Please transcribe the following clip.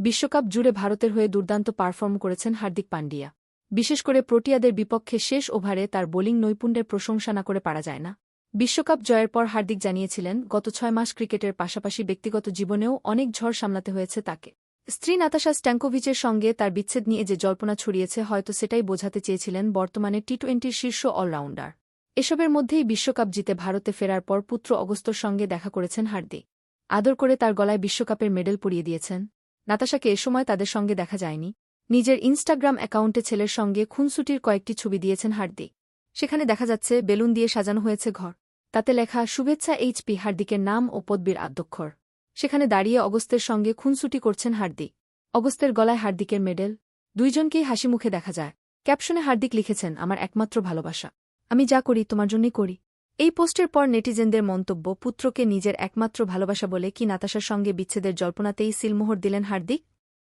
বিশ্বকাপ জুড়ে ভারতের হয়ে দুর্দান্ত পারফর্ম করেছেন হার্দিক পান্ডিয়া বিশেষ করে প্রোটিয়াদের বিপক্ষে শেষ ওভারে তার বোলিং নৈপুণ্যের প্রশংসা না করে পারা যায় না। বিশ্বকাপ জয়ের পর হার্দিক জানিয়েছিলেন, গত ছয় মাস ক্রিকেটের পাশাপাশি ব্যক্তিগত জীবনেও অনেক ঝড় সামলাতে হয়েছে তাকে। স্ত্রী নাতাশা স্ট্যাঙ্কোভিচের সঙ্গে তার বিচ্ছেদ নিয়ে যে জল্পনা ছড়িয়েছে, হয়তো সেটাই বোঝাতে চেয়েছিলেন বর্তমানে টি টোয়েন্টির শীর্ষ অলরাউন্ডার। এসবের মধ্যেই বিশ্বকাপ জিতে ভারতে ফেরার পর পুত্র অগস্তর সঙ্গে দেখা করেছেন হার্দিক। আদর করে তার গলায় বিশ্বকাপের মেডেল পরিয়ে দিয়েছেন। নাতাশাকে এ সময় তাদের সঙ্গে দেখা যায়নি। নিজের ইনস্টাগ্রাম অ্যাকাউন্টে ছেলের সঙ্গে খুনসুটির কয়েকটি ছবি দিয়েছেন হার্দিক। সেখানে দেখা যাচ্ছে, বেলুন দিয়ে সাজানো হয়েছে ঘর। তাতে লেখা, শুভেচ্ছা এইচপি হার্দিকের নাম ও পদবীর আদ্যক্ষর সেখানে দাঁড়িয়ে অগস্তের সঙ্গে খুনসুটি করছেন হার্দিক। অগস্তের গলায় হার্দিকের মেডেল। দুইজনকেই হাসি মুখে দেখা যায়। ক্যাপশনে হার্দিক লিখেছেন, আমার একমাত্র ভালোবাসা। আমি যা করি, তোমার জন্যই করি। পোস্টের পর নেটিজেনদের মন্তব্য, পুত্রকে নিজের একমাত্র ভালোবাসা বলে কি নাতাশার সঙ্গে বিচ্ছেদের জল্পনাতেই সিলমোহর দিলেন হার্দিক?